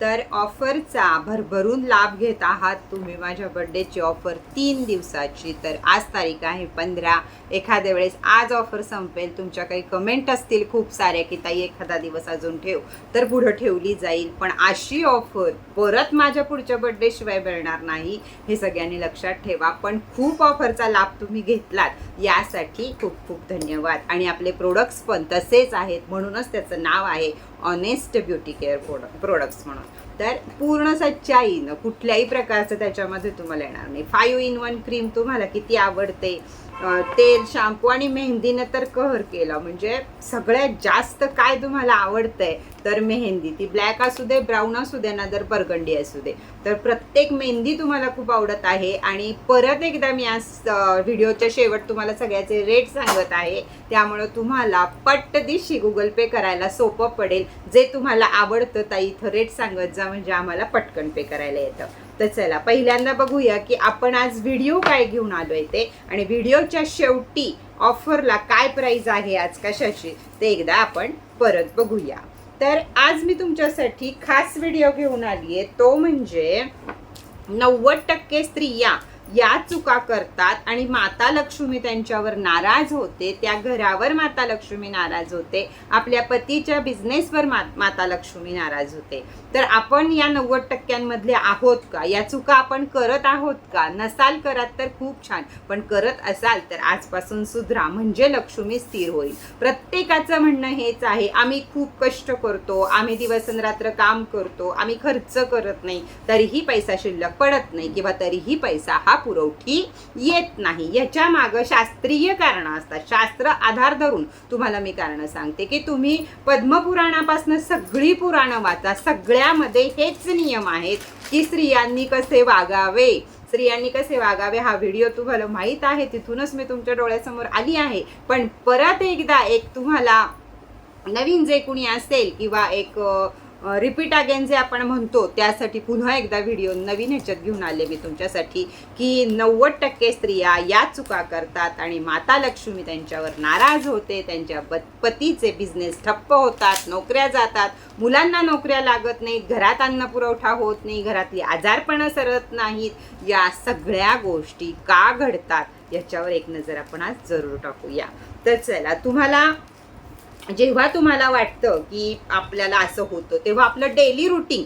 तर ऑफरचा भरभरून लाभ घेत आहात तुम्ही माझ्या बड्डेची ऑफर तीन दिवसाची. तर आज तारीख आहे पंधरा. एखाद्या वेळेस आज ऑफर संपेल. तुमच्या काही कमेंट असतील खूप साऱ्या की ताई एखादा दिवस अजून ठेव. तर पुढं ठेवली जाईल. पण अशी ऑफर परत माझ्या पुढच्या बड्डेशिवाय मिळणार नाही हे सगळ्यांनी लक्षात ठेवा. पण खूप ऑफरचा लाभ तुम्ही घेतलात यासाठी खूप खूप धन्यवाद. आणि आपले प्रोडक्ट्स पण तसेच आहेत. म्हणूनच त्याचं नाव आहे ऑनेस्ट ब्युटी केअर प्रोडक्ट्स म्हणून. तर पूर्ण सच्चाईनं कुठल्याही प्रकारचं त्याच्यामध्ये तुम्हाला येणार नाही. फाईव्ह इन वन क्रीम तुम्हाला किती आवडते? तेल शॅम्पू आणि मेहंदीनं तर कहर केला. म्हणजे सगळ्यात जास्त काय तुम्हाला आवडतंय तर मेहंदी. ती ब्लॅक असू दे ब्राऊन असू दे ना तर बरगंडी असू दे. तर प्रत्येक मेहंदी तुम्हाला खूप आवडत आहे आणि परत एकदा मी आज व्हिडिओच्या शेवट तुम्हाला सगळ्याचे रेट सांगत आहे. त्यामुळं तुम्हाला पट्ट दिशी गुगल पे करायला सोपं पडेल. जे तुम्हाला आवडतं ताई इथं रेट सांगत जा. म्हणजे आम्हाला पटकन पे करायला येतं. तर चला पहिल्यांदा बघूया की आपण आज व्हिडिओ काय घेऊन आलो आहे ते. आणि व्हिडिओच्या शेवटी ऑफरला काय प्राईज आहे आज कशाची ते एकदा आपण परत बघूया. तर आज मी तुमच्यासाठी खास व्हिडिओ घेऊन आली आहे तो म्हणजे नव्वद टक्के स्त्रिया या चुका करतात आणि माता लक्ष्मी त्यांच्यावर नाराज होते त्या घरावर माता लक्ष्मी नाराज होते आपल्या पतीच्या बिझनेसवर मा माता लक्ष्मी नाराज होते. तर आपण या नव्वद टक्क्यांमधले आहोत का? या चुका आपण करत आहोत का? नसाल करत तर खूप छान पण करत असाल तर आजपासून सुधरा म्हणजे लक्ष्मी स्थिर होईल. प्रत्येकाचं म्हणणं हेच आहे आम्ही खूप कष्ट करतो आम्ही दिवस रात्र काम करतो आम्ही खर्च करत नाही तरीही पैसा शिल्लक पडत नाही किंवा तरीही पैसा हा पुरवठी येत नाही. याच्या मागं शास्त्रीय कारणं असतात. शास्त्र आधार धरून तुम्हाला मी कारणं सांगते की तुम्ही पद्मपुराणापासून सगळी पुराणं वाचा. सगळ्यामध्ये हेच नियम आहेत की स्त्रियांनी कसे वागावे. स्त्रियांनी कसे वागावे हा व्हिडिओ तुम्हाला माहीत आहे. तिथूनच मी तुमच्या डोळ्यासमोर आली आहे. पण परत एकदा एक तुम्हाला नवीन जे कुणी असेल किंवा एक रिपीट अगेन जे आपण म्हणतो त्यासाठी पुन्हा एकदा व्हिडिओ नवीन ह्याच्यात घेऊन आले मी तुमच्यासाठी की नव्वद टक्के स्त्रिया या चुका करतात आणि माता लक्ष्मी त्यांच्यावर नाराज होते त्यांच्या प- पतीचे बिझनेस ठप्प होतात नोकऱ्या जातात मुलांना नोकऱ्या लागत नाहीत घरात अन्न पुरवठा होत नाही घरातली आजारपणं सरत नाहीत या सगळ्या गोष्टी का घडतात याच्यावर एक नजर आपण आज जरूर टाकूया. तर चला तुम्हाला जेव्हा तुम्हाला वाटतं की आपल्याला असं होतं तेव्हा आपलं डेली रुटीन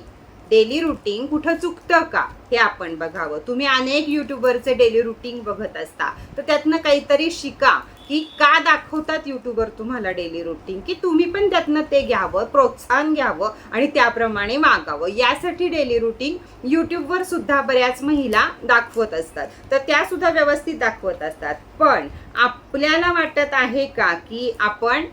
डेली रुटीन कुठं चुकतं का हे आपण बघावं. तुम्ही अनेक युट्यूबरचे डेली रुटीन बघत असता तर त्यातनं काहीतरी शिका की का दाखवतात युट्यूबर तुम्हाला डेली रुटीन की तुम्ही पण त्यातनं ते घ्यावं प्रोत्साहन घ्यावं आणि त्याप्रमाणे मागावं. यासाठी डेली रुटीन युट्यूबवर सुद्धा बऱ्याच महिला दाखवत असतात. तर त्या सुद्धा व्यवस्थित दाखवत असतात. पण आपल्याला वाटत आहे का की आपण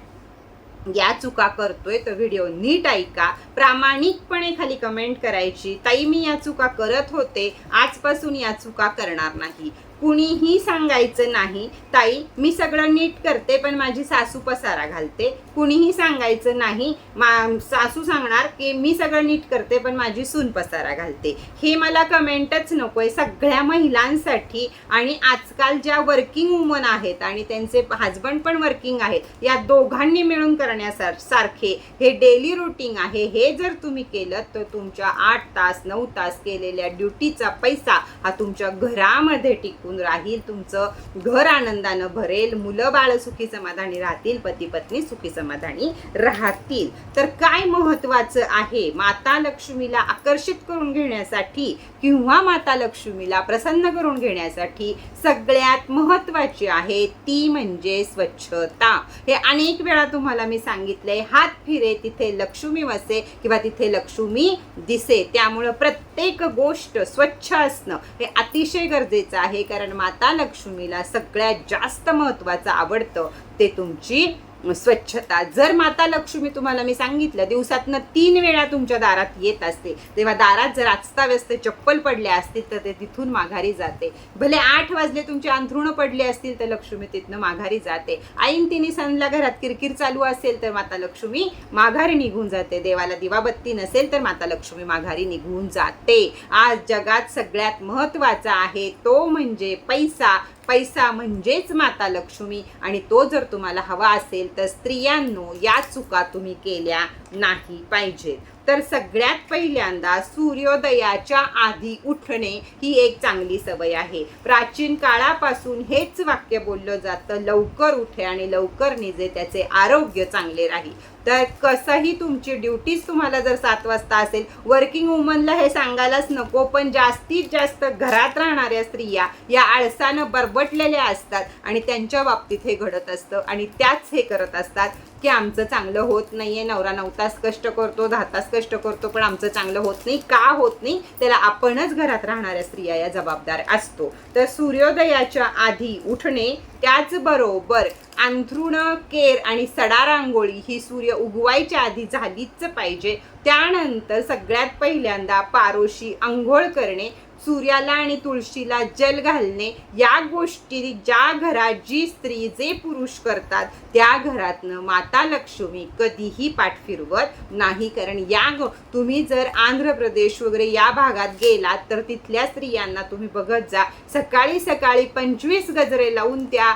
या चुका करतोय तर व्हिडिओ नीट ऐका. प्रामाणिकपणे खाली कमेंट करायची ताई मी या चुका करत होते. आजपासून या चुका करणार नाही. कुणीही सांगायचं नाही. ताई मी सगळं नीट करते पण माझी सासू पसारा घालते. कुणीही सांगायचं नाही. मा सासू सांगणार की मी सगळं नीट करते पण माझी सून पसारा घालते. हे मला कमेंटच नको आहे सगळ्या महिलांसाठी आणि आजकाल ज्या वर्किंग वुमन आहेत आणि त्यांचे हजबंड पण वर्किंग आहेत या दोघांनी मिळून करण्यासार सारखे हे डेली रुटीन आहे. हे जर तुम्ही केलं तर तुमच्या आठ तास नऊ तास केलेल्या ड्युटीचा पैसा हा तुमच्या घरामध्ये टिकून राहील तुमचं घर आनंदानं भरेल. मुलं बाळ सुखी समाधानी राहतील पती पत्नी सुखी समाधानी राहतील. तर काय महत्वाचं आहे? माता लक्ष्मीला आकर्षित करून घेण्यासाठी किंवा माता लक्ष्मीला प्रसन्न करून घेण्यासाठी सगळ्यात महत्वाची आहे ती म्हणजे स्वच्छता. हे अनेक वेळा तुम्हाला मी सांगितलंय हात फिरे तिथे लक्ष्मी वसे किंवा तिथे लक्ष्मी दिसे. त्यामुळं प्रत्येक गोष्ट स्वच्छ असणं हे अतिशय गरजेचं आहे. कारण कारण माता लक्ष्मीला सगळ्यात जास्त महत्त्वाचं आवडतं ते तुमची स्वच्छता. जर माता लक्ष्मी तुम्हाला मी सांगितलं दिवसातनं तीन वेळा तुमच्या दारात येत असते. तेव्हा दारात जर व्यस्त चप्पल पडल्या असतील तर ते तिथून माघारी जाते. भले आठ वाजले तुमचे अंथरुणं पडले असतील तर लक्ष्मी तिथनं माघारी जाते. आईन तिने सणला घरात किरकिर चालू असेल तर माता लक्ष्मी माघारी निघून जाते. देवाला दिवाबत्ती नसेल तर माता लक्ष्मी माघारी निघून जाते. आज जगात सगळ्यात महत्त्वाचा आहे तो म्हणजे पैसा. पैसा म्हणजेच माता लक्ष्मी. आणि तो जर तुम्हाला हवा असेल तर स्त्रियांनो या चुका तुम्ही केल्या नाही पाहिजेत. तर सगळ्यात पहिल्यांदा सूर्योदयाच्या आधी उठणे ही एक चांगली सवय आहे. प्राचीन काळापासून हेच वाक्य बोललं जातं लवकर उठे आणि लवकर निजे त्याचे आरोग्य चांगले राहील. तर कसंही तुमची ड्युटीज तुम्हाला जर सात वाजता असेल वर्किंग वुमनला हे सांगायलाच नको पण जास्तीत जास्त घरात राहणाऱ्या स्त्रिया या आळसानं बरबटलेल्या असतात आणि त्यांच्या बाबतीत हे घडत असतं आणि त्याच हे करत असतात. की आमचं चांगलं होत नाहीये नवरा नऊ तास कष्ट करतो दहा तास कष्ट करतो पण आमचं चांगलं होत नाही का होत नाही त्याला आपणच घरात राहणाऱ्या स्त्रिया या जबाबदार असतो. तर सूर्योदयाच्या आधी उठणे त्याचबरोबर अंथरुण केर आणि सडा रांगोळी ही सूर्य उगवायच्या आधी झालीच पाहिजे. त्यानंतर सगळ्यात पहिल्यांदा पारोशी आंघोळ करणे सूर्याला आणि तुळशीला जल घालणे या गोष्टी ज्या घरात जी स्त्री जे पुरुष करतात त्या घरातनं माता लक्ष्मी कधीही पाठ फिरवत नाही. कारण या ग तुम्ही जर आंध्र प्रदेश वगैरे या भागात गेलात तर तिथल्या स्त्रियांना तुम्ही बघत जा. सकाळी सकाळी पंचवीस गजरे लावून त्या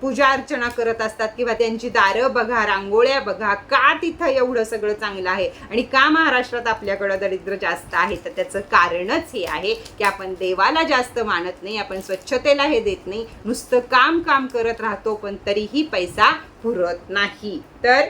पूजा अर्चना करत असतात किंवा त्यांची दारं बघा रांगोळ्या बघा का तिथं एवढं सगळं चांगलं आहे? आणि का महाराष्ट्रात आपल्याकडं दरिद्र जास्त आहे? तर त्याचं कारणच हे आहे की आपण देवाला जास्त मानत नाही आपण स्वच्छतेला हे देत नाही नुसतं काम काम करत राहतो पण तरीही पैसा पुरत नाही. तर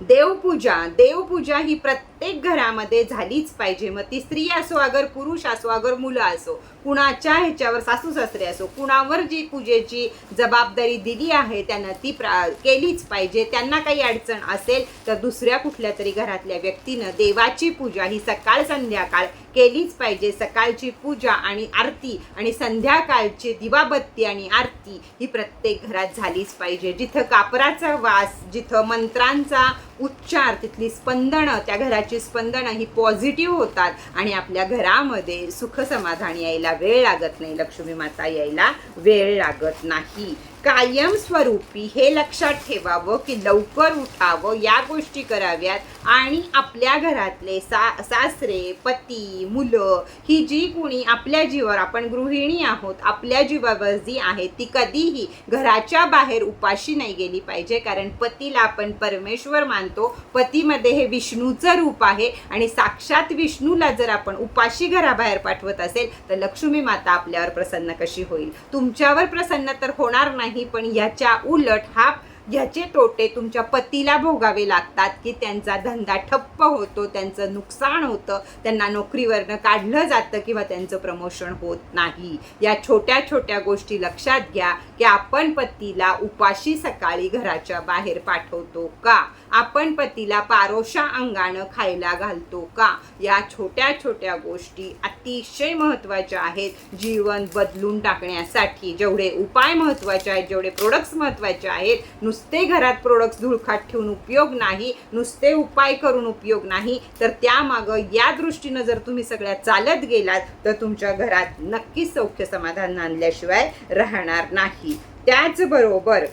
देवपूजा देवपूजा ही प्रत्येक प्रत्येक घरामध्ये झालीच पाहिजे. मग ती स्त्री असो अगर पुरुष असो अगर मुलं असो कुणाच्या ह्याच्यावर सासू सासरे असो कुणावर जी पूजेची जबाबदारी दिली आहे त्यांना ती प्रा केलीच पाहिजे. त्यांना काही अडचण असेल तर दुसऱ्या कुठल्या तरी घरातल्या व्यक्तीनं देवाची पूजा ही सकाळ संध्याकाळ केलीच पाहिजे. सकाळची पूजा आणि आरती आणि संध्याकाळची दिवाबत्ती आणि आरती ही प्रत्येक घरात झालीच पाहिजे. जिथं कापराचा वास जिथं मंत्रांचा उच्चार तिथली स्पंदनं त्या घराची स्पंदनं ही पॉझिटिव्ह होतात आणि आपल्या घरामध्ये सुख समाधान यायला वेळ लागत नाही लक्ष्मी माता यायला वेळ लागत नाही. कायमस्वरूपी हे लक्षात ठेवावं की लवकर उठावं या गोष्टी कराव्यात. आणि आपल्या घरातले सा सासरे पती मुलं ही जी कोणी आपल्या जीवावर आपण गृहिणी आहोत आपल्या जीवावर जी आहे ती कधीही घराच्या बाहेर उपाशी नाही गेली पाहिजे. कारण पतीला आपण परमेश्वर मानतो. पतीमध्ये हे विष्णूचं रूप आहे. आणि साक्षात विष्णूला जर आपण उपाशी घराबाहेर पाठवत असेल तर लक्ष्मी माता आपल्यावर प्रसन्न कशी होईल? तुमच्यावर प्रसन्न तर होणार नाही. पण याच्या उलट हा ह्याचे तोटे तुमच्या पतीला भोगावे लागतात की त्यांचा धंदा ठप्प होतो त्यांचं नुकसान होतं त्यांना नोकरीवरनं काढलं जातं किंवा त्यांचं प्रमोशन होत नाही. या छोट्या छोट्या गोष्टी लक्षात घ्या की आपण पतीला उपाशी सकाळी घराच्या बाहेर पाठवतो का? आपण पतीला पारोशा अंगानं खायला घालतो का? या छोट्या छोट्या गोष्टी अतिशय महत्त्वाच्या आहेत. जीवन बदलून टाकण्यासाठी जेवढे उपाय महत्त्वाचे आहेत जेवढे प्रोडक्ट्स महत्त्वाचे आहेत नुसते घरात प्रोडक्ट्स धुळखात ठेवून उपयोग नाही नुसते उपाय करून उपयोग नाही तर त्यामागं या दृष्टीनं जर तुम्ही सगळ्या चालत गेलात तर तुमच्या घरात नक्कीच सौख्य समाधान आणल्याशिवाय राहणार नाही. त्याचबरोबर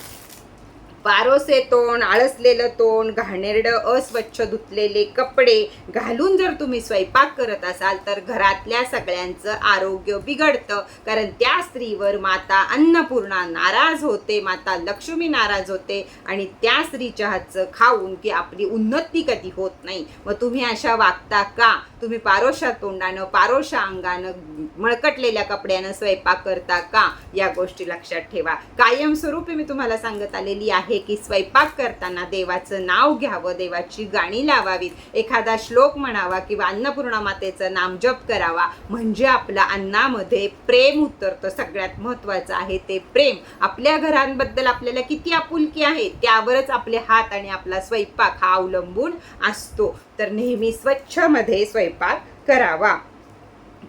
बारोसे तोंड आळसलेलं तोंड घाणेरडं अस्वच्छ धुतलेले कपडे घालून जर तुम्ही स्वयंपाक करत असाल तर घरातल्या सगळ्यांचं आरोग्य बिघडतं. कारण त्या स्त्रीवर माता अन्नपूर्णा नाराज होते माता लक्ष्मी नाराज होते आणि त्या स्त्रीच्या हातचं खाऊन की आपली उन्नती कधी होत नाही. मग तुम्ही अशा वागता का? तुम्ही पारोशा तोंडानं पारोशा अंगानं मळकटलेल्या कपड्यानं स्वयंपाक करता का? या गोष्टी लक्षात ठेवा. कायमस्वरूपी मी तुम्हाला सांगत आलेली आहे. की स्वयंपाक करताना देवाचं नाव घ्यावं देवाची गाणी लावावीत. एखादा श्लोक म्हणावा किंवा अन्नपूर्णा मातेचं नाम जप करावा म्हणजे आपलं अन्नामध्ये प्रेम उतरतं. सगळ्यात महत्त्वाचं आहे ते प्रेम. आपल्या घरांबद्दल आपल्याला किती आपुलकी आहे त्यावरच आपले हात आणि आपला स्वयंपाक हा अवलंबून असतो. तर नेहमी स्वच्छमध्ये स्वयंपाक करावा.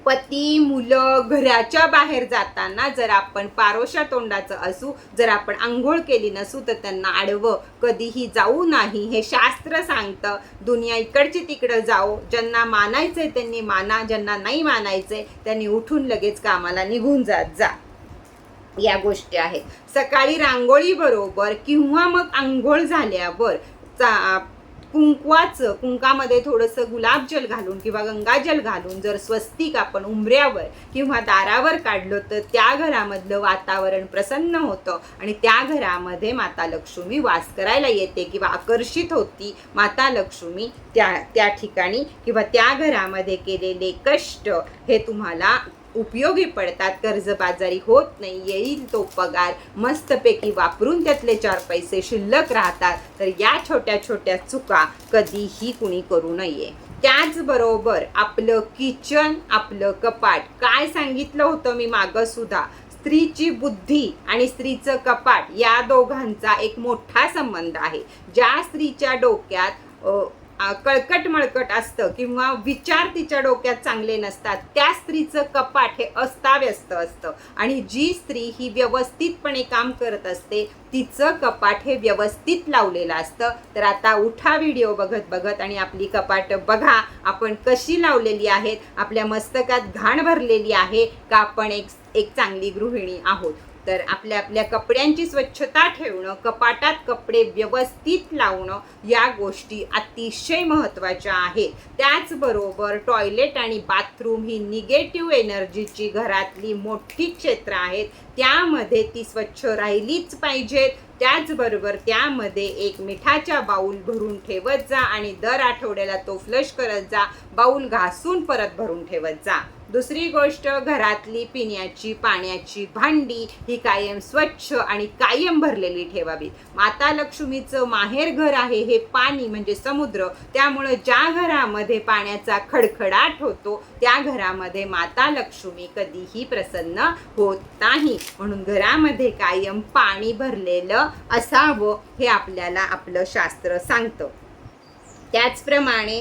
पती मुलं घराच्या बाहेर जाताना जर आपण पारोशा तोंडाचं असू जर आपण आंघोळ केली नसू तर त्यांना आडवं कधीही जाऊ नाही. हे शास्त्र सांगतं दुनिया इकडची तिकडं जाओ. ज्यांना मानायचंय त्यांनी माना ज्यांना नाही मानायचंय त्यांनी उठून लगेच कामाला निघून जात जा. या गोष्टी आहेत. सकाळी रांगोळी बरोबर किंवा मग आंघोळ झाल्यावर चा कुंकवाचं कुंकामध्ये थोडंसं गुलाबजल घालून किंवा गंगाजल घालून जर स्वस्तिक आपण उंबऱ्यावर किंवा दारावर काढलं तर त्या घरामधलं वातावरण प्रसन्न होतं आणि त्या घरामध्ये माता लक्ष्मी वास करायला येते किंवा आकर्षित होती माता लक्ष्मी त्या त्या ठिकाणी किंवा त्या घरामध्ये केलेले कष्ट हे तुम्हाला उपयोगी पडतात. कर्जबाजारी होत नाही येईल तो पगार. मस्तपैकी वापरून त्यातले चार पैसे शिल्लक राहतात. तर या छोट्या छोट्या चुका कधीही कुणी करू नये. त्याचबरोबर आपलं किचन आपलं कपाट. काय सांगितलं होतं मी मागं सुद्धा? स्त्रीची बुद्धी आणि स्त्रीचं कपाट या दोघांचा एक मोठा संबंध आहे. ज्या स्त्रीच्या डोक्यात कळकट मळकट असतं किंवा विचार तिच्या डोक्यात चांगले नसतात त्या स्त्रीचं कपाट हे अस्ताव्यस्त असतं. आणि जी स्त्री ही व्यवस्थितपणे काम करत असते तिचं कपाट हे व्यवस्थित लावलेलं असतं. तर आता उठा व्हिडिओ बघत बघत आणि आपली कपाट बघा आपण कशी लावलेली आहेत आपल्या मस्तकात घाण भरलेली आहे का आपण एक एक चांगली गृहिणी आहोत. तर आपल्या आपल्या कपड्यांची स्वच्छता ठेवणं कपाटात कपडे व्यवस्थित लावणं या गोष्टी अतिशय महत्त्वाच्या आहेत. त्याचबरोबर टॉयलेट आणि बाथरूम ही निगेटिव्ह एनर्जीची घरातली मोठी क्षेत्र आहेत. त्यामध्ये ती स्वच्छ राहिलीच पाहिजेत. त्याचबरोबर त्यामध्ये एक मिठाच्या बाऊल भरून ठेवत जा आणि दर आठवड्याला तो फ्लश करत जा. बाऊल घासून परत भरून ठेवत जा. दुसरी गोष्ट घरातली पिण्याची पाण्याची भांडी ही कायम स्वच्छ आणि कायम भरलेली ठेवावी माता लक्ष्मीचं माहेर घर आहे हे पाणी म्हणजे समुद्र. त्यामुळं ज्या घरामध्ये पाण्याचा खडखडाट होतो त्या घरामध्ये माता लक्ष्मी कधीही प्रसन्न होत नाही. म्हणून घरामध्ये कायम पाणी भरलेलं असावं हे आपल्याला आपलं शास्त्र सांगतं. त्याचप्रमाणे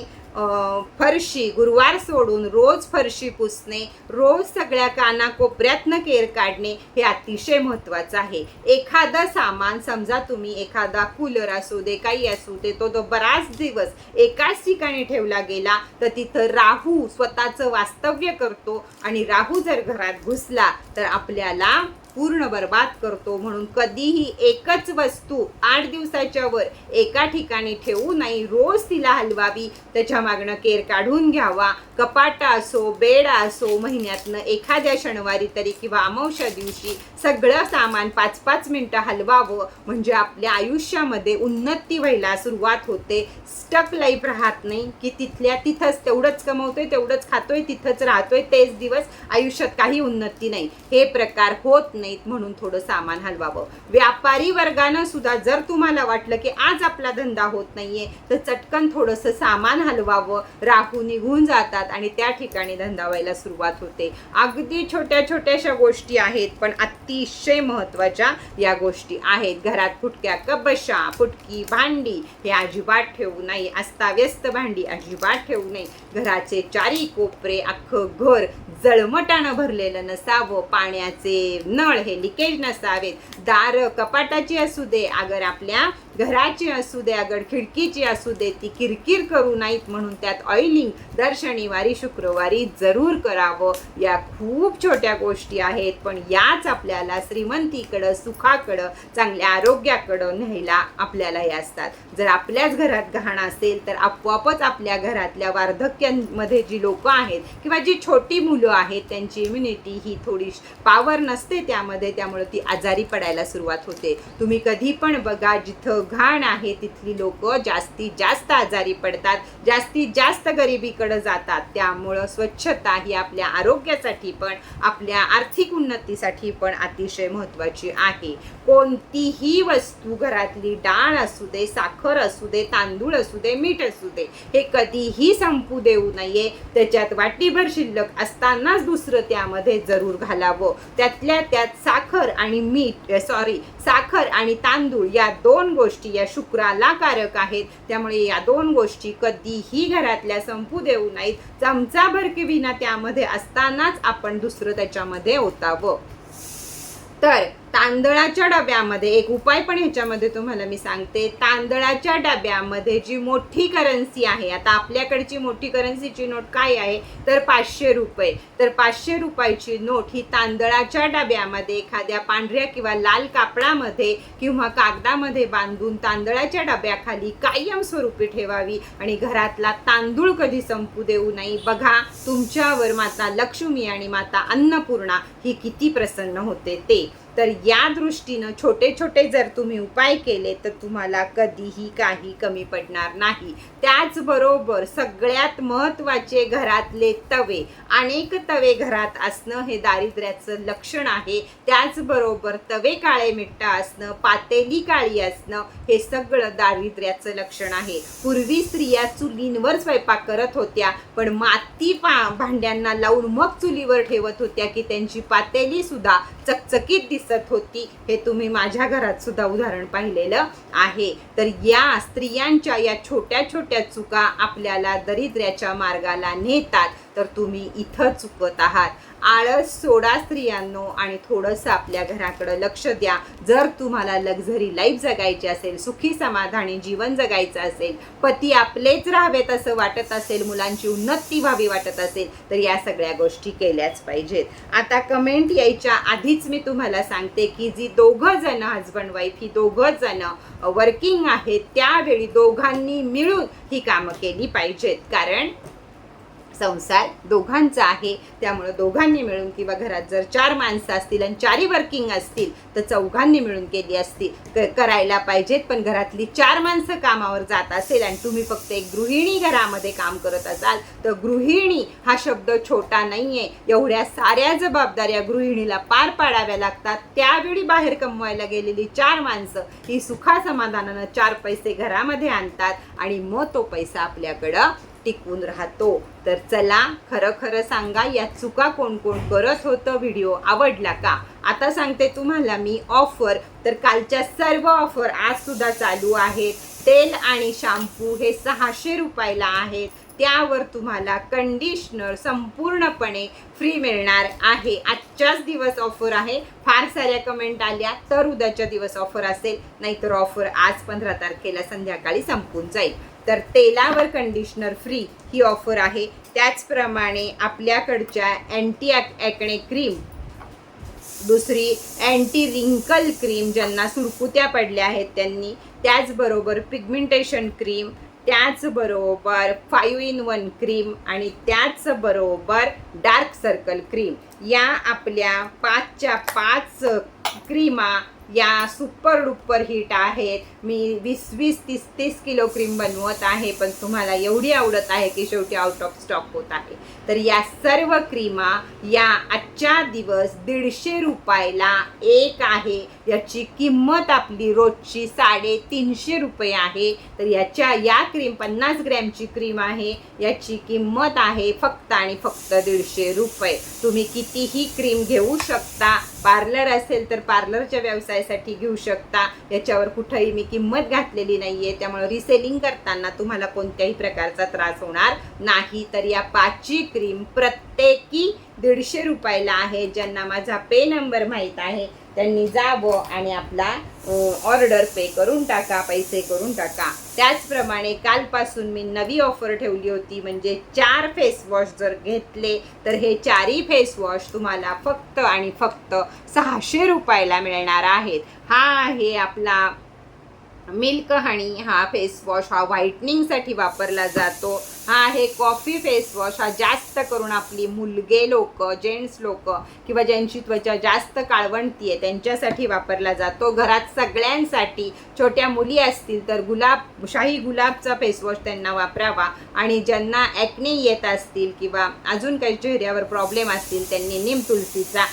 फरशी गुरुवार सोडून रोज फरशी पुसणे रोज सगळ्या कानाकोपऱ्यातनं केर काढणे हे अतिशय महत्त्वाचं आहे. एखादं सामान समजा तुम्ही एखादा कूलर असू दे काही असू दे तो तो बराच दिवस एकाच ठिकाणी ठेवला गेला तर तिथं राहू स्वतःचं वास्तव्य करतो आणि राहू जर घरात घुसला तर आपल्याला पूर्ण बर्बाद करतो म्हणून कधीही एकच वस्तू आठ दिवसाच्या वर एका ठिकाणी ठेवू नाही रोज तिला हलवावी. त्याच्या मागणं केर काढून घ्यावा. कपाटा असो बेड असो महिन्यातनं एखाद्या शनिवारी तरी किंवा अमावश्या दिवशी सगळं सामान पाच पाच मिनटं हलवावं. म्हणजे आपल्या आयुष्यामध्ये उन्नती व्हायला सुरुवात होते. स्टक लाईफ राहत नाही. की तिथल्या तिथंच तेवढंच कमवतोय तेवढंच खातोय तिथंच राहतोय तेच दिवस आयुष्यात काही उन्नती नाही. हे प्रकार होत नाही. नाहीत म्हणून थोडं सामान हलवावं. व्यापारी वर्गानं सुद्धा जर तुम्हाला वाटलं की आज आपला धंदा होत नाहीये तर चटकन थोडंसं सामान हलवावं. राहू निघून जातात आणि त्या ठिकाणी धंदा व्हायला सुरुवात होते. अगदी छोट्या छोट्याशा गोष्टी आहेत पण अतिशय महत्त्वाच्या या गोष्टी आहेत. घरात फुटक्या कबशा फुटकी भांडी हे अजिबात ठेवू नाही अस्ताव्यस्त भांडी अजिबात ठेवू नये. घराचे चारी कोपरे अख्खं घर जळमटानं भरलेलं नसावं. पाण्याचे नळ हे लिकेज नसावेत दार कपाटाची असू दे अगर आपल्या घराची असू दे अगड खिडकीची असू दे ती किरकिर करू नाहीत म्हणून त्यात ऑइलिंग दर शनिवारी शुक्रवारी जरूर करावं. या खूप छोट्या गोष्टी आहेत पण याच आपल्याला श्रीमंतीकडं सुखाकडं चांगल्या आरोग्याकडं न्यायला आपल्याला हे असतात. जर आपल्याच घरात घाण असेल तर आपोआपच आपल्या घरातल्या वार्धक्यांमध्ये जी लोक आहेत किंवा जी छोटी मुलं आहेत त्यांची इम्युनिटी ही थोडी पावर नसते त्यामध्ये त्यामुळे ती आजारी पडायला सुरुवात होते. तुम्ही कधी पण बघा जिथं घाण आहे. तिथली लोक जास्तीत जास्त आजारी पडतात जास्तीत जास्त गरिबीकडे जातात. त्यामुळं स्वच्छता ही आपल्या आरोग्यासाठी पण आपल्या आर्थिक उन्नतीसाठी पण अतिशय महत्त्वाची आहे. कोणतीही वस्तू घरातली डाळ असू दे साखर असू दे तांदूळ असू दे मीठ असू दे हे कधीही संपू देऊ नये. त्याच्यात वाटीभर शिल्लक असतानाच दुसरं त्यामध्ये जरूर घालावं. त्यातल्या त्यात साखर आणि मीठ सॉरी साखर आणि तांदूळ या दोन गोष्टी गोष्टी या शुक्राला कारक आहेत. त्यामुळे या दोन गोष्टी कधीही घरातल्या संपू देऊ नाहीत चमचाभर की विना त्यामध्ये असतानाच आपण दुसरं त्याच्यामध्ये ओतावं. तर तांदळाच्या डब्यामध्ये एक उपाय पण ह्याच्यामध्ये तुम्हाला मी सांगते. तांदळाच्या डब्यामध्ये जी मोठी करन्सी आहे आता आपल्याकडची मोठी करन्सीची नोट काय आहे? तर पाचशे रुपये. तर पाचशे रुपयाची नोट ही तांदळाच्या डब्यामध्ये एखाद्या पांढऱ्या किंवा लाल कापडामध्ये किंवा कागदामध्ये बांधून तांदळाच्या डब्याखाली कायमस्वरूपी ठेवावी आणि घरातला तांदूळ कधी संपू देऊ नये? बघा तुमच्यावर माता लक्ष्मी आणि माता अन्नपूर्णा ही किती प्रसन्न होते ते. तर या दृष्टीनं छोटे छोटे जर तुम्ही उपाय केले तर तुम्हाला कधीही काही कमी पडणार नाही. त्याचबरोबर सगळ्यात महत्त्वाचे घरातले तवे अनेक तवे घरात असणं हे दारिद्र्याचं लक्षण आहे. त्याचबरोबर तवे काळे मिट्ट असणं पातेली काळी असणं हे सगळं दारिद्र्याचं लक्षण आहे. पूर्वी स्त्रिया चुलींवर स्वयंपाक करत होत्या पण माती पा भांड्यांना लावून मग चुलीवर ठेवत होत्या की त्यांची पातेली सुद्धा चकचकीत दिसत होती. हे तुम्ही माझ्या घरात सुद्धा उदाहरण पाहिलेलं आहे. तर या स्त्रियांच्या या छोट्या छोट्या चुका आपल्याला दरिद्र्याच्या मार्गाला नेतात. तर तुम्ही इथं चुकत आहात. आळस सोडा स्त्रियांनो आणि थोडंसं आपल्या घराकडं लक्ष द्या. जर तुम्हाला लक्झरी लाईफ जगायची असेल सुखी समाधानी जीवन जगायचं असेल पती आपलेच राहावेत असं वाटत असेल मुलांची उन्नती व्हावी वाटत असेल तर या सगळ्या गोष्टी केल्याच पाहिजेत. आता कमेंट यायच्या आधीच मी तुम्हाला सांगते की जी दोघं जण हजबंड वाईफ ही दोघं जण वर्किंग आहेत त्यावेळी दोघांनी मिळून ही कामं केली पाहिजेत. कारण संसार दोघांचा आहे. त्यामुळं दोघांनी मिळून किंवा घरात जर चार माणसं असतील आणि चारही वर्किंग असतील तर चौघांनी मिळून केली असतील. क- करायला पाहिजेत पण घरातली चार माणसं कामावर जात असेल आणि तुम्ही फक्त एक गृहिणी घरामध्ये काम करत असाल तर गृहिणी हा शब्द छोटा नाही आहे एवढ्या साऱ्या जबाबदाऱ्या गृहिणीला पार पाडाव्या लागतात. त्यावेळी बाहेर कमवायला गेलेली चार माणसं ही सुखा समाधानानं चार पैसे घरामध्ये आणतात आणि मग तो पैसा आपल्याकडं टिकून राहतो. तर चला खरं खरं सांगा या चुका कोण कोण करत होतं व्हिडिओ आवडला का? आता सांगते तुम्हाला मी ऑफर तर कालच्या सर्व ऑफर आजसुद्धा चालू आहेत. तेल आणि शॅम्पू हे सहाशे रुपयाला आहेत. त्यावर तुम्हाला कंडिशनर संपूर्णपणे फ्री मिळणार आहे. आजच्याच दिवस ऑफर आहे. फार साऱ्या कमेंट आल्या तर उद्याच्या दिवस ऑफर असेल. नाहीतर ऑफर आज पंधरा तारखेला संध्याकाळी संपून जाईल. तर तेलावर कंडिशनर फ्री ही ऑफर आहे. त्याचप्रमाणे आपल्याकडच्या अँटी ॲकणे क्रीम दुसरी अँटी रिंकल क्रीम ज्यांना सुरकुत्या पडल्या आहेत त्यांनी त्याचबरोबर पिगमेंटेशन क्रीम त्याचबरोबर फाईव्ह इन वन क्रीम आणि त्याचबरोबर डार्क सर्कल क्रीम या आपल्या पाचच्या पाच क्रीमा या सुपर डुप्पर हिट आहेत. मी वीस वीस तीस तीस किलो क्रीम बनवत आहे पण तुम्हाला एवढी आवडत आहे की शेवटी आउट ऑफ स्टॉक होत आहे. तर या सर्व क्रीमा या आजच्या दिवस दीडशे रुपयाला एक आहे. याची किंमत आपली रोजची साडेतीनशे रुपये आहे. तर याच्या या क्रीम पन्नास ग्रॅमची क्रीम आहे. याची किंमत आहे फक्त आणि फक्त दीडशे रुपये. तुम्ही कितीही क्रीम घेऊ शकता. पार्लर असेल तर पार्लरच्या व्यवसाय व्यवसायासाठी घेऊ शकता. याच्यावर कुठंही मी किंमत घातलेली नाहीये. त्यामुळे रिसेलिंग करताना तुम्हाला कोणत्याही प्रकारचा त्रास होणार नाही. तर या पाचची क्रीम प्रत्येकी दीडशे रुपयाला आहे ज्यांना माझा पे नंबर माहीत आहे. त्यांनी जावं आणि आपला ऑर्डर पे करून टाका पैसे करून टाका. त्याचप्रमाणे कालपासून मी नवी ऑफर ठेवली होती म्हणजे चार फेस वॉश जर घेतले तर हे चारही फेस वॉश तुम्हाला फक्त आणि फक्त सहाशे रुपयाला मिळणार आहेत. हा आहे आपला मिल्क हनी हा फेस वॉश हा व्हाईटनिंगसाठी वापरला जातो. हा आहे कॉफी फेसवॉश हा जास्त करून आपली मुलगे लोक जेंट्स लोक किंवा ज्यांची त्वचा जास्त काळवंटी आहे त्यांच्यासाठी वापरला जातो. घरात सगळ्यांसाठी छोट्या मुली असतील तर गुलाब शाही गुलाबचा फेसवॉश त्यांना वापरावा. आणि ज्यांना ॲक्ने येत असतील किंवा अजून काही चेहऱ्यावर प्रॉब्लेम असतील त्यांनी निम तुलसीचा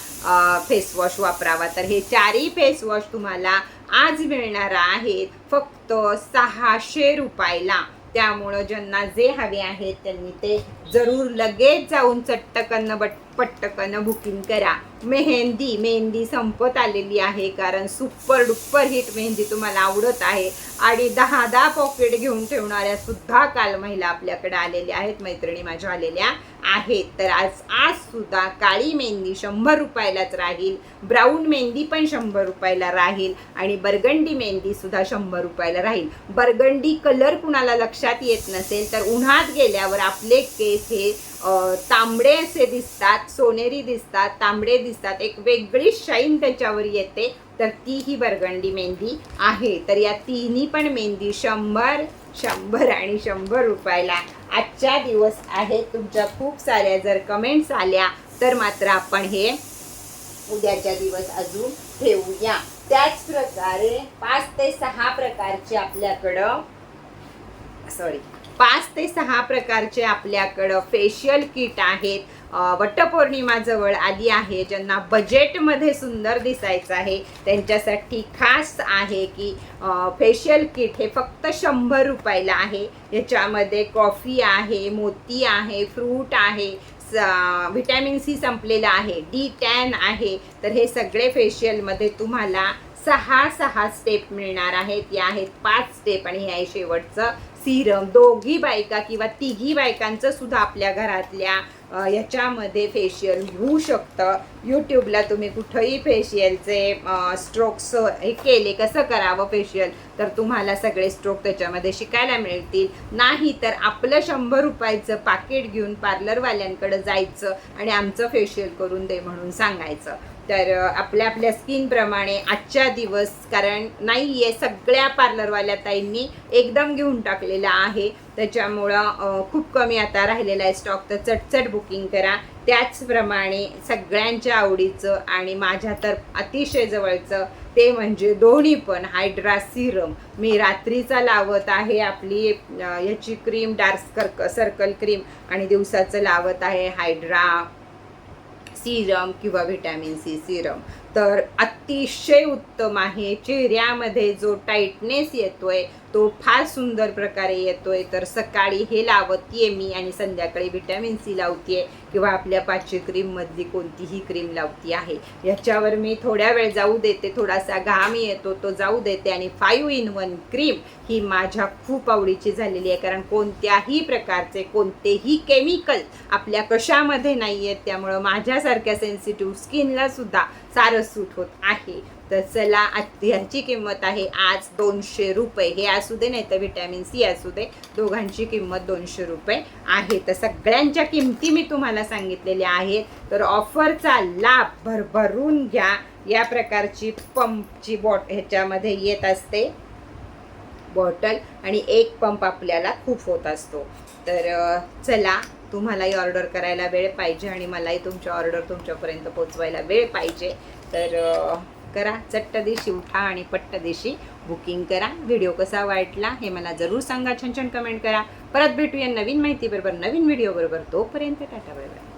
फेसवॉश वापरावा. तर हे चारही फेसवॉश तुम्हाला आज मिळणार आहेत फक्त सहाशे रुपयाला. त्यामुळं ज्यांना जे हवे आहेत त्यांनी ते जरूर लगेच जाऊन चट्टकन बट पट्टकन बुकिंग करा. मेहंदी मेहंदी संपत आलेली आहे कारण सुपर डुप्पर हिट मेहंदी तुम्हाला आवडत आहे. आणि दहा दहा पॉकेट घेऊन ठेवणाऱ्या सुद्धा काल महिला आपल्याकडे आलेल्या आहेत मैत्रिणी माझ्या आलेल्या आहेत. तर आज आज सुद्धा काळी मेहंदी शंभर रुपयालाच राहील ब्राऊन मेहंदी पण शंभर रुपयाला राहील आणि बर्गंडी मेहंदी सुद्धा शंभर रुपयाला राहील. बर्गंडी कलर कुणाला लक्षात येत नसेल तर उन्हात गेल्यावर आपले केस हे तांबडे असे दिसतात सोनेरी दिसतात तांबडे दिसतात. एक वेगळी शाईन त्याच्यावर येते. तर ती ही बरगंडी मेहंदी आहे. तर या तिन्ही पण मेहंदी शंभर शंभर आणि शंभर रुपयाला आजच्या दिवस आहे तुमच्या खूप साऱ्या जर कमेंट्स आल्या तर मात्र आपण हे उद्याच्या दिवस अजून ठेवूया. त्याच प्रकारे पाच ते सहा प्रकारचे आपल्याकडं सॉरी पाच ते सहा प्रकारचे आपल्याकडं फेशियल किट आहेत. वटपौर्णिमाजवळ वटपौर्णिमा जवळ आली आहे ज्यांना बजेटमध्ये सुंदर दिसायचं आहे. त्यांच्यासाठी खास आहे की फेशियल किट हे फक्त शंभर रुपयाला आहे. याच्यामध्ये कॉफी आहे मोती आहे फ्रूट आहे स- व्हिटॅमिन सी संपलेलं आहे डी टॅन आहे. तर हे सगळे फेशियलमध्ये तुम्हाला सहा सहा स्टेप मिळणार आहेत. या आहेत पाच स्टेप आणि हे आहे शेवटचं सिरम दोघी बायका किंवा तिघी बायकांचं सुद्धा आपल्या घरातल्या याच्यामध्ये फेशियल होऊ शकतं. यूट्यूबला तुम्ही कुठंही फेशियलचे स्ट्रोक्स हे केले कसं करावं फेशियल तर तुम्हाला सगळे स्ट्रोक त्याच्यामध्ये शिकायला मिळतील. नाही तर आपलं शंभर रुपयाचं पाकिट घेऊन पार्लरवाल्यांकडं जायचं आणि आमचं फेशियल करून दे म्हणून सांगायचं. तर आपल्या आपल्या स्किनप्रमाणे आजच्या दिवस कारण नाही आहे सगळ्या पार्लरवाल्या ताईंनी एकदम घेऊन टाकलेला आहे. त्याच्यामुळं खूप कमी आता राहिलेला आहे स्टॉक. तर चटचट बुकिंग करा. त्याचप्रमाणे सगळ्यांच्या आवडीचं आणि माझ्या तर अतिशय जवळचं ते म्हणजे दोन्ही पण हायड्रा सिरम. मी रात्रीचा लावत आहे आपली याची क्रीम डार्क सर्क सर्कल क्रीम आणि दिवसाचं लावत आहे हायड्रा. सीरम किंवा व्हिटॅमिन सी सिरम. तर अतिशय उत्तम आहे. चेहऱ्यामध्ये जो टाईटनेस येतोय तो फार सुंदर प्रकारे येतोय. तर सकाळी हे लावतीये मी आणि संध्याकाळी व्हिटॅमिन सी लावतीये किंवा आपल्या पाचशे क्रीममधली कोणतीही क्रीम लावती आहे. याच्यावर मी थोड्या वेळ जाऊ देते. थोडासा घाम येतो तो जाऊ देते आणि फाईव्ह इन वन क्रीम ही माझ्या खूप आवडीची झालेली आहे. कारण कोणत्याही प्रकारचे कोणतेही केमिकल आपल्या कशामध्ये नाही आहेत त्यामुळं माझ्यासारख्या सेन्सिटिव्ह स्किनला सुद्धा सारं सूट होत आहे. तर चला आज ह्याची किंमत आहे आज दोनशे रुपये. हे असू दे नाही तर व्हिटॅमिन सी असू दे दोघांची किंमत दोनशे रुपये आहे. तर सगळ्यांच्या किमती मी तुम्हाला सांगितलेल्या आहेत. तर ऑफरचा लाभ भरभरून घ्या. या प्रकारची पंपची बॉट ह्याच्यामध्ये येत असते. बॉटल आणि एक पंप आपल्याला खूप होत असतो. तर चला तुम्हालाही ऑर्डर करायला वेळ पाहिजे आणि मलाही तुमची ऑर्डर तुमच्यापर्यंत पोचवायला वेळ पाहिजे. तर करा. चट्ट देशी उठा आणि पट्ट देशी बुकिंग करा. व्हिडिओ कसा वाटला हे मला जरूर सांगा. छान छान कमेंट करा. परत भेटूया नवीन माहितीबरोबर नवीन व्हिडिओ बरोबर. तोपर्यंत टाटा बाय बाय